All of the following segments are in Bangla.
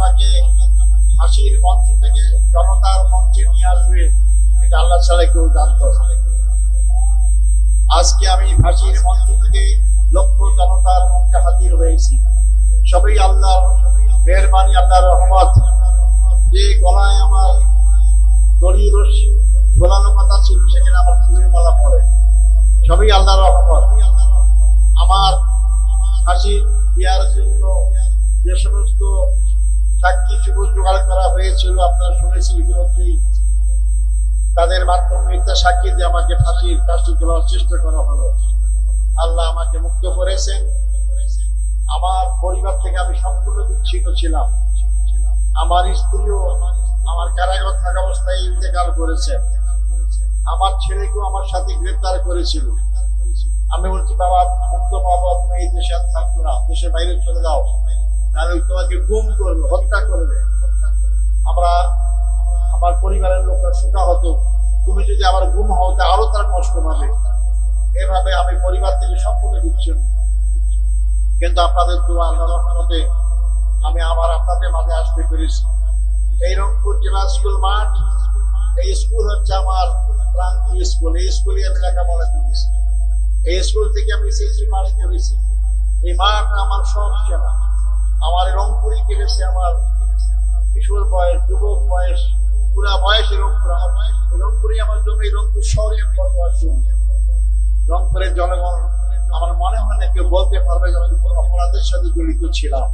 আমাকে হাসির মঞ্চ থেকে জনতার মঞ্চে নিয়ে আসবে, এটা আল্লাহ ছাড়া কেউ জানতো। আজকে আমি ফাঁসির মঞ্চ থেকে লক্ষ জনতার মঞ্চে হাজির হয়েছি। সবই আল্লাহর মেহরবানি, আল্লাহর রহমত। যে গলায় আমার দড়ি রশ্মি ঝোলানো কথা ছিল, সেখানে আমার ফুলের মালা পড়ে। সবই আল্লাহর রহমত। আমার হাসি দেওয়ার জন্য যে সমস্ত সাক্ষী সুযোগ জোগাড় করা হয়েছিল, আপনারা শুনেছি ইতিমধ্যেই। তাদের মাধ্যমে সাক্ষী দিয়ে আমাকে ফাঁসির কাজটি তোলার চেষ্টা করা হলো। আল্লাহ আমাকে মুক্ত করেছেন। আমার পরিবার থেকে আমি সম্পূর্ণ বিচ্ছিন্ন ছিলাম। আমার স্ত্রীও আমার কারাগার থাকা অবস্থায় ইন্তেকাল করেছে। আমার ছেলেকেও আমার সাথে গ্রেফতার করেছিল। আমি বলছি, বাবা, মুক্ত বাবা, তুমি এই দেশে থাকব না, দেশের বাইরে চলে যাও। ওই তোমাকে গুম করবে, হত্যা করবে। আমরা আমার পরিবারের লোকরা শোকা হতো তুমি যদি আবার গুম হও, তা আরও তার কষ্ট পাবে। এভাবে আমি পরিবার থেকে সম্পূর্ণ বিচ্ছিন্ন। কিন্তু আপনাদের দোয়া আল্লাহর আমি আবার আপনাদের মাঝে আসতে পেরেছি। এই রংপুর জেলা স্কুল মাঠ, এই স্কুল হচ্ছে আমার প্রান্তীয় স্কুল। এই স্কুলে আমি লেখাপড়া করেছি। এই স্কুল থেকে আমি সিএসি পাস করেছি। এই মাঠ আমার সব চেনা আমার এই রংপুরই কেটেছে আমার, কিশোর বয়স, যুবক বয়স পুরা বয়সে রংপুর, আমার বয়স রংপুরই আমার এই রংপুর শহরে আমি বসবাস করি। রংপুরের জনগণ, আমার মনে হয় না কেউ বলতে পারবে যে আমি কোনো অপরাধের সাথে জড়িত ছিলাম।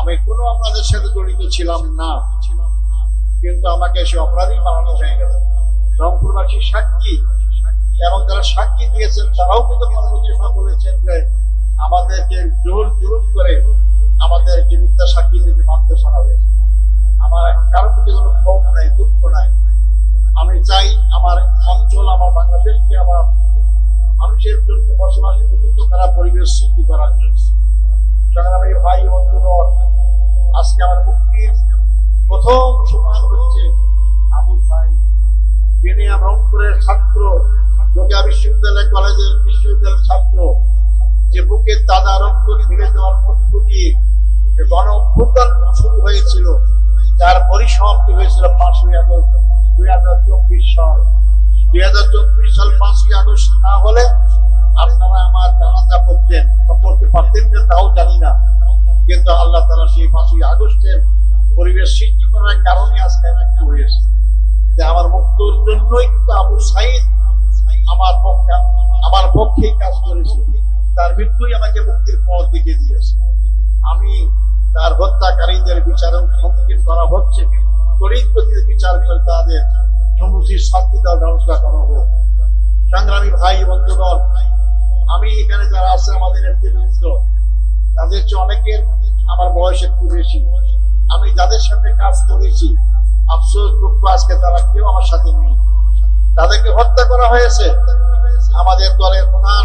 আমি কোনো অপরাধের সাথে জড়িত ছিলাম না। কিন্তু আমাকে সে অপরাধী বানানো হয়ে গেল। রংপুরবাসী সাক্ষী, এবং যারা সাক্ষী দিয়েছেন, তারাও কিন্তু পরবর্তী বলেছেন যে আমাদেরকে জোর জুলুম করে আমাদেরকে মিথ্যা সাক্ষী দিতে বাধ্য করা হয়েছে। আমার কারোর প্রতি কোনো ক্ষোভ নাই, দুঃখ নাই। আমি চাই আমার অঞ্চল, আমার বাংলাদেশকে, আমার মানুষের জন্য বসবাস উপযুক্ত তারা পরিবেশ সৃষ্টি করার জন্য। সংগ্রামী ভাই বন্ধুগণ আজকে আমার মুক্তির প্রথম সোপান হচ্ছে আবু সাইদ যিনি রংপুরের ছাত্র লোকিয়া বিশ্ববিদ্যালয় কলেজের বিশ্ববিদ্যালয়ের ছাত্র যে বুকে দাদা রক্ত ফিরে দেওয়ার দিয়ে যে গণ অভ্যুত্থান শুরু হয়েছিল, যার পরিসমাপ্তি হয়েছিল পাঁচই আগস্ট, দুই হাজার চব্বিশ সাল। দুই হাজার চব্বিশ সাল পাঁচই আগস্ট না হলে আপনারা আমার জানাজা করতেন করতে পারতেন যে তাও জানি না। কিন্তু আল্লাহ তারা সেই পাঁচই আগস্টের পরিবেশ সৃষ্টি করার কারণে আজকে মৃত্যু হয়েছে যে আমার মুক্তর জন্যই কিন্তু আবু সাইদ আমার পক্ষে, আমার পক্ষেই কাজ করেছে। তার মৃত্যুই আমাকে মুক্তির পথ দিকে দিয়েছে। আমি তার হত্যাকারীদের বিচারের সম্মুখীন করা হচ্ছে। তড়িৎ গতিতে বিচার করে তাদের সমুচিত শাস্তি দেওয়ার ব্যবস্থা করা হোক। সংগ্রামী ভাই বন্ধুগণ, আমি এখানে যারা আছে আমাদের নেতৃবৃন্দ, তাদের চেয়ে অনেকের আমার বয়স একটু বেশি। আমি যাদের সাথে কাজ করেছি, আফসোস, দুঃখ আজকে তারা কেউ আমার সাথে নেই। তাদেরকে হত্যা করা হয়েছে। আমাদের দলের প্রধান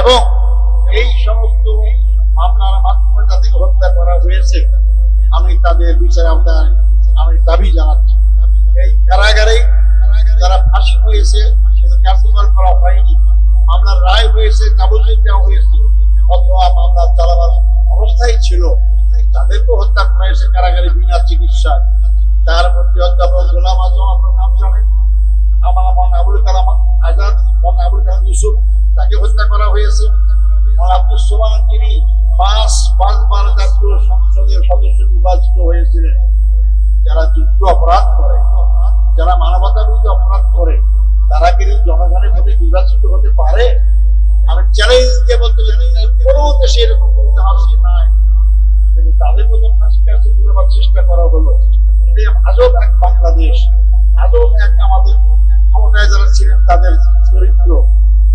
এবং এই সমস্ত মামলার মাধ্যমে যাদেরকে হত্যা করা হয়েছে, আমি তাদের বিচার আওতায় আমি দাবি জানাচ্ছি। এই কারাগারে যারা ফাঁসি হয়েছে কার্যকর করা হয়নি। মামলার রায় হয়েছে যাবতীয় দেওয়া হয়েছে, অথবা মামলা চালাবার অবস্থায় ছিল। তাদেরকেও হত্যা করা হয়েছে কারাগারে বিনা চিকিৎসায়। তার মধ্যে অধ্যাপক গোলাম আজম আপনার নাম জানেন? আমার মন আবুল কালাম আজাদ মন আবুল কালাম ইউসুফ। তাকে হত্যা করা হয়েছে। যিনি পাঁচ পাঁচবার জাতীয় সংসদের সদস্য নির্বাচিত হয়েছিলেন। যারা যুদ্ধ অপরাধ করে, যারা মানবতা বিরোধী অপরাধ করে, তারা কি জনগণের ভোটে নির্বাচিত হতে পারে? আমি চ্যালেঞ্জ দিয়ে বলতে পারি কোনো দেশে এরকম ধারণা নাই। কিন্তু তাদের মতো ফাঁসি কাছে দিবার চেষ্টা করা হলো। আজব এক বাংলাদেশ আজব এক আমাদের ক্ষমতায় যারা ছিলেন, তাদের চরিত্র।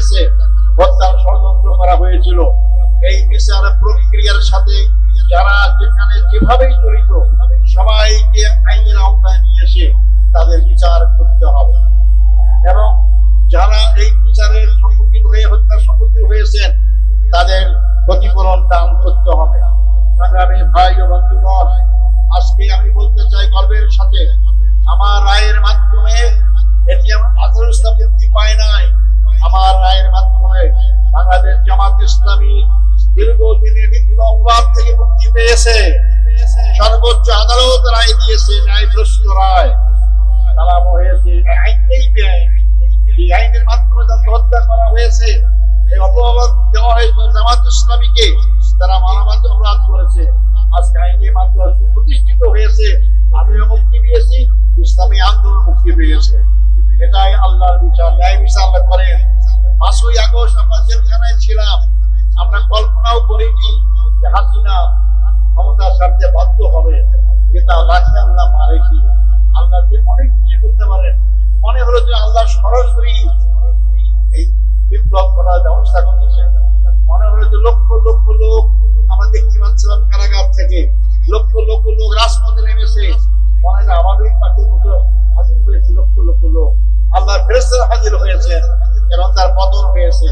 হয়েছে হত্যার ষড়যন্ত্র করা হয়েছিল। এই বিচার প্রক্রিয়ার সাথে যারা যেখানে যেভাবেই জড়িত, সবাইকে আইনের আওতায় নিয়ে এসে তাদের বিচার করতে হবে। এবং যারা এই বিচারের সম্মুখীন হয়ে, হত্যার সম্মুখীন হয়েছেন, তাদের ক্ষতিপূরণ দান করতে হবে। সংগ্রামী ভাই ও বন্ধুগণ, আজকে আমি বলতে চাই গর্বের সাথে, আমার রায়ের মাধ্যমে আমার রায়ের মাধ্যমে বাংলাদেশ জামাত ইসলামী দীর্ঘদিনের বিভিন্ন অপরাধ থেকে মুক্তি পেয়েছে। সর্বোচ্চ আদালত রায় দিয়েছে ন্যায়প্রস্ত রায়। হয়েছে বেআইন এই আইনের মাধ্যমে তাদের হত্যা করা হয়েছে, এই অপবাদ দেওয়া হয়েছে জামাত ইসলামীকে। তারা অপরাধ করেছে। আজকে হয়েছে। আমিও মুক্তি পেয়েছি, ইসলামী আন্দোলন মুক্তি পেয়েছে। এটাই আল্লাহর বিচার। ন্যায় বিচার করেন পাঁচই আগস্ট আমরা জেলখানায় ছিলাম। আমরা কল্পনাও করিনি যে হাসিনা ক্ষমতার স্বার্থে বাধ্য হবে। কিন্তু আল্লাহকে আল্লাহ মারে আল্লাহ যে অনেক কিছু করতে পারেন। মনে হলো যে আল্লাহ সরাসরি এই বিপ্লব করার ব্যবস্থা করেছেন মনে হলো যে লক্ষ লক্ষ লোক আমরা দেখতে পাচ্ছিলাম কারাগার থেকে। লক্ষ লক্ষ লোক রাজপথে নেমেছে। আমাদের পাখির মতো হাজির হয়েছে লক্ষ লক্ষ লোক। আল্লাহ ফেরেস্তারা হাজির হয়েছেন এবং তার পতন হয়েছে।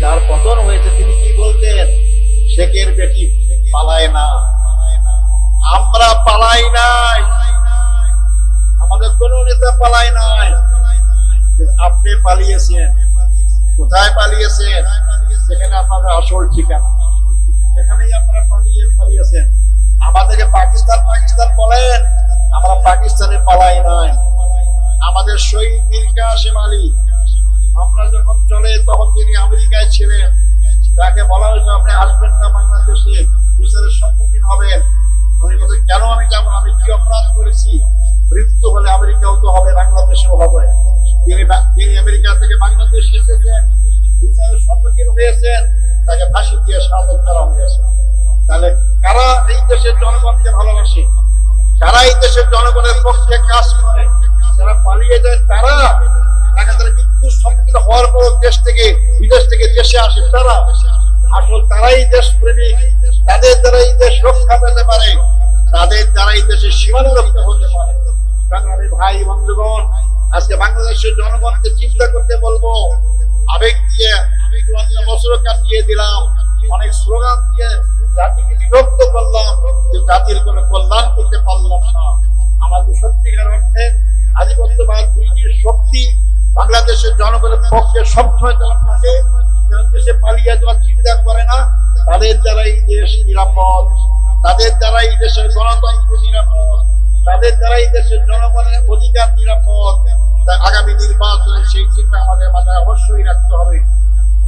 যার পতন হয়েছে তিনি কি বলতেন? শেখের বেটি পালায় না। আমরা পালাই নাই। আমাদের কোন নেতা পালাই নাই। আপনি পালিয়েছেন। কোথায় পালিয়েছেন? সেখানে আপনাদের আসল ঠিকানা। সেখানেই আপনারা পালিয়ে পালিয়েছেন। আমাদেরকে পাকিস্তান পাকিস্তান বলেন। আমরা পাকিস্তানে পালাই নাই আমাদের শহীদ মীর কাসেম আলী। আমরা যখন চলে, তখন তিনি আমেরিকায় ছিলেন। তাকে বলা হয়েছে, আপনি আসবেন না বাংলাদেশে, বিচারের সম্মুখীন হবেন। উনি বলছেন, কেন আমি যাব আমি কি অপরাধ করেছি? মৃত্যু হলে আমেরিকাও তো হবে, বাংলাদেশেও হবে। তিনি তিনি আমেরিকা থেকে বাংলাদেশ এসেছেন, বিচারের সম্মুখীন হয়েছেন। তাকে ফাঁসি দিয়ে শাহাদত করা হয়েছে। তাহলে কারা এই দেশের জনগণকে ভালোবাসে? যারা এই দেশের জনগণের পক্ষে কাজ করে, যারা পালিয়ে যায়, তারা সম্মুখীন হওয়ার পর দেশ থেকে দেশে আসে তারা। তারাই দেশ প্রেমিক তাদের দ্বারা পেতে পারে, তাদের দ্বারা এই দেশের হতে পারে। আজকে বাংলাদেশের জনগণকে চিন্তা করতে বলব। আবেগ দিয়ে, চুয়ান্ন বছর কাটিয়ে দিলাম, অনেক স্লোগান দিয়ে জাতিকে বিভক্ত করলাম, যে জাতির কোনো কল্যাণ করতে পারলাম না। আমাদের সত্যিকার অর্থে আধিপত্যবাদ দুইটির শক্তি বাংলাদেশের জনগণের পক্ষে সবসময় তারা থাকে। যারা দেশে পালিয়ে যাওয়ার চিন্তা করে না, তাদের দ্বারা এই দেশ নিরাপদ। তাদের দ্বারা এই দেশের গণতন্ত্র নিরাপদ। তাদের দ্বারা এই দেশের জনগণের অধিকার নিরাপদ। আগামী নির্বাচনে সেই চিন্তা আমাদের মাথায় অবশ্যই রাখতে হবে।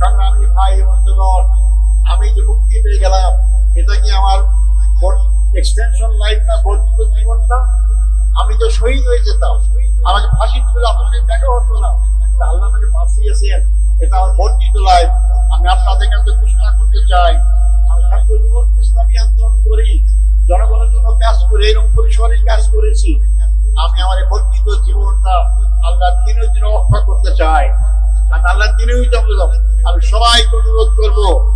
সংগ্রামী ভাই বন্ধুগণ, আমি যে মুক্তি পেয়ে গেলাম এটা কি আমার এক্সটেনশন লাইফ না বর্ধিত জীবনটা? আমি তো শহীদ হয়ে যেতাম। আমাকে ফাঁসি ছিল আপনার সাথে দেখা হতো না। আল্লাহ আমাকে বাঁচিয়েছেন। এটা আমার বর্ধিত লাইফ আমি আপনাদের কাছে ঘোষণা করতে চাই। আমি ছাত্র জীবন ইসলামী আন্দোলন করি। জনগণের জন্য কাজ করে, এরকম পরিসরে কাজ করেছি। আমি আমার বর্ধিত জীবনটা আল্লাহ দিনের জন্য রক্ষা করতে চাই। আর আল্লাহ দিনেই যাব আমি সবাইকে অনুরোধ করব।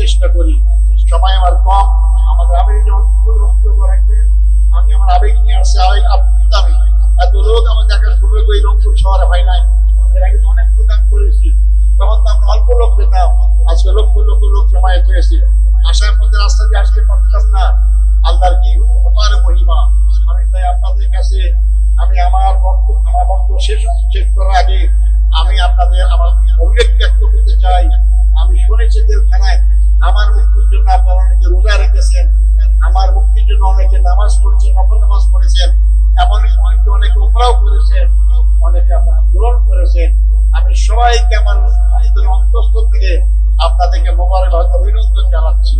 চেষ্টা করি। সময় আমার কম আমাদের আবেগ যখন রাখবেন আমি আমার আবেগ নিয়ে আসছি, আবেগ আমি। এত লোক আমার দেখা শুরু করে রংপুর শহরে হয় নাই। এর আগে অনেক প্রোগ্রাম করেছি। তখন তো আমরা অল্প লোক পেতাম। আজকে লক্ষ লক্ষ লোক জমায়েত হয়েছে। আসার পথে রাস্তা দিয়ে আসতে পারতাম না। আল্লাহর কি অপার মহিমা। আমি তাই আপনাদের কাছে, আমি আমার বক্তব্য আমার বক্তব্য শেষ শেষ করার আগে আমি আপনাদের আমার উল্লেখ ব্যক্ত করতে চাই। আমি শুনেছি জেলখানায় আমার মুক্তির জন্য আপনারা অনেকে রোজা রেখেছেন, আমার মুক্তির জন্য অনেকে নামাজ পড়েছেন, নফল নামাজ পড়েছেন এমন অনেকে অনেকে উমরাও করেছেন, অনেকে আপনারা আন্দোলন করেছেন। আমি সবাইকে আমার অন্তঃস্থল থেকে আপনাদেরকে মোবারক হয়তো অভিনন্দন জানাচ্ছি।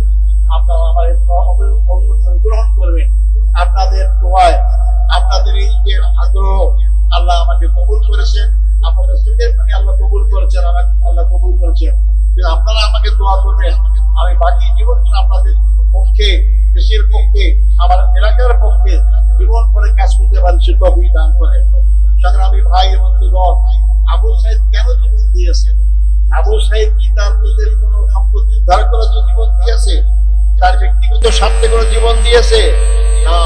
আপনারা আমার অভিনন্দন গ্রহণ করবেন। আপনাদের দোয়ায়, আপনাদের এই যে আগ্রহ, আল্লাহ আমাকে কবুল করেছেন। আপনাদের পানি আল্লাহ কবুল করেছেন, আমাকে আল্লাহ কবুল করেছেন। আপনারা আমাকে দোয়া করবেন। আমি বাকি জীবন আপনাদের পক্ষে, দেশের পক্ষে, আমার এলাকার পক্ষে জীবন করে কাজ করতে পারি, সে দান করে সংগ্রামী ভাই বন্ধুগণ, আবু সাইদ কেন জীবন দিয়েছে? আবু সাইদ কি তার নিজের কোন সম্পত্তি উদ্ধার করার জন্য জীবন দিয়েছে? তার ব্যক্তিগত স্বার্থে কোনো জীবন দিয়েছে? না,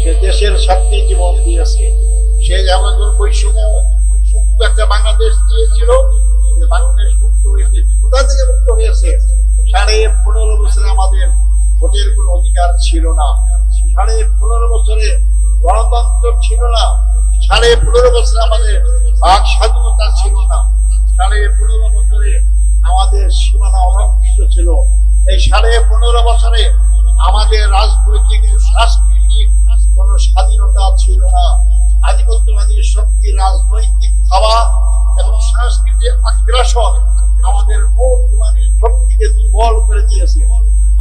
সে দেশের স্বার্থে জীবন দিয়েছে। সে যেমন বৈষম্য একটা বাংলাদেশ চেয়েছিল যে বাংলাদেশ মুক্ত হয়েছে কোথা থেকে মুক্ত হয়েছে, সাড়ে পনেরো বছরে আমাদের ভোটের কোনো অধিকার ছিল না। সাড়ে পনেরো বছরে গণতন্ত্র ছিল না। সাড়ে পনেরো বছরে আমাদের বাক স্বাধীনতা ছিল না। সাড়ে পনেরো বছরে আমাদের সীমানা অলঙ্কৃত ছিল। এই সাড়ে পনেরো বছরে আমাদের রাজনৈতিক সাংস্কৃতিক কোন স্বাধীনতা ছিল না। আধিপত্যবাদী শক্তি, রাজনৈতিক খাওয়া এবং সাংস্কৃতিক আগ্রাসন আমাদের মৌলবাদী শক্তিকে দুর্বল করে দিয়েছে।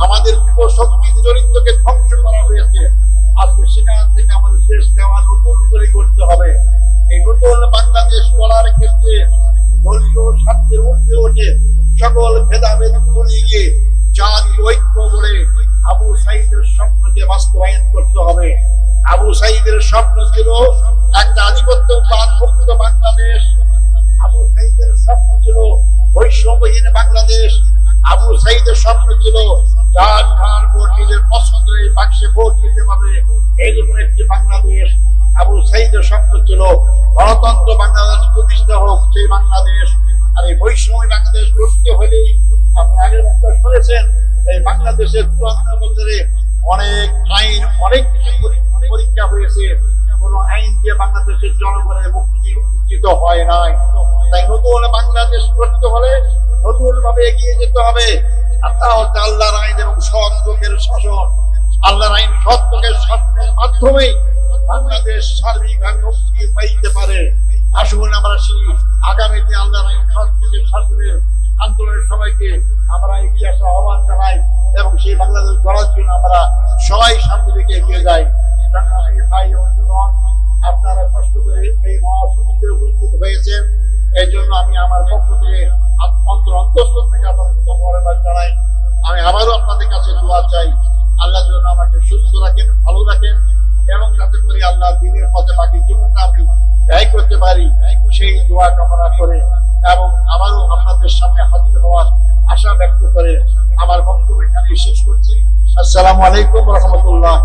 আমাদের যুব শক্তি চরিত্রকে ধ্বংস করা হয়েছে। আজকে সেখান থেকে আমাদের শেষ দেওয়া নতুন করে করতে হবে। এই নতুন বাংলাদেশ গড়ার ক্ষেত্রে দলীয় স্বার্থের ঊর্ধ্বে ওঠে সকল ভেদাভেদ ভুলে গিয়ে জাতি ঐক্য বলে আবু সাইদের স্বপ্নকে বাস্তবায়ন করতে হবে। আবু সাইদের স্বপ্ন ছিল একটা আধিপত্যবাদ মুক্ত বাংলাদেশ। আবু সাইদের স্বপ্ন ছিল বৈষম্যহীন বাংলাদেশ। আবু সাইদের স্বপ্ন ছিল যার ভোট নিজের পছন্দ এই বাক্সে ভোট দিতে পারবে। এইরকম একটি বাংলাদেশ। আবু সাইদের স্বপ্ন ছিল গণতন্ত্র বাংলাদেশ প্রতিষ্ঠা হোক, সেই বাংলাদেশ। আর এই বৈষম্য বাংলাদেশ গড়তে হলেই আপনি আগের বক্তব্য শুনেছেন, এই বাংলাদেশের চুয়ান্ন বছরে অনেক আইন, অনেক কিছু পরীক্ষা- হয়েছে। কোন আইন দিয়ে বাংলাদেশের জনগণের মুক্তি নিশ্চিত হয় নাই। তাই নতুন বাংলাদেশ করতে হলে নতুন ভাবে এগিয়ে যেতে হবে। আর তা হচ্ছে আল্লাহর আইন এবং সৎ লোকের শাসন। আল্লাহর আইন সৎ লোকের শাসনের মাধ্যমেই বাংলাদেশ সার্বিকভাবে মুক্তি পাইতে পারে। আসুন আমরা সেই আগামীতে আল্লাহর আইন সৎ লোকের আন্দোলনের সবাইকে আমরা এগিয়ে আসা আহ্বান জানাই। এবং সেই বাংলাদেশ গড়ার জন্য আমরা সবাই সামনে দিকে এগিয়ে যাই। ভাই আপনারা কষ্ট করে এই মহাসমিতিতে উপস্থিত হয়েছেন। এই জন্য আমি আমার পক্ষ থেকে অন্তর অন্তঃস্থল থেকে আপনাদেরকে ধন্যবাদ জানাই। আমি আবারও আপনাদের কাছে দোয়া চাই। আল্লাহ যেন আমাকে সুস্থ রাখেন, ভালো রাখেন এবং যাতে করে আল্লাহ দিনের পথে বাকি জীবনটা আমি ব্যয় করতে পারি। সেই দোয়া কামনা করে এবং আবারও আপনাদের সামনে হাজির হওয়ার আশা ব্যক্ত করে আমার বক্তব্য এখানে শেষ করছি। আসসালামু আলাইকুম রহমতুল্লাহ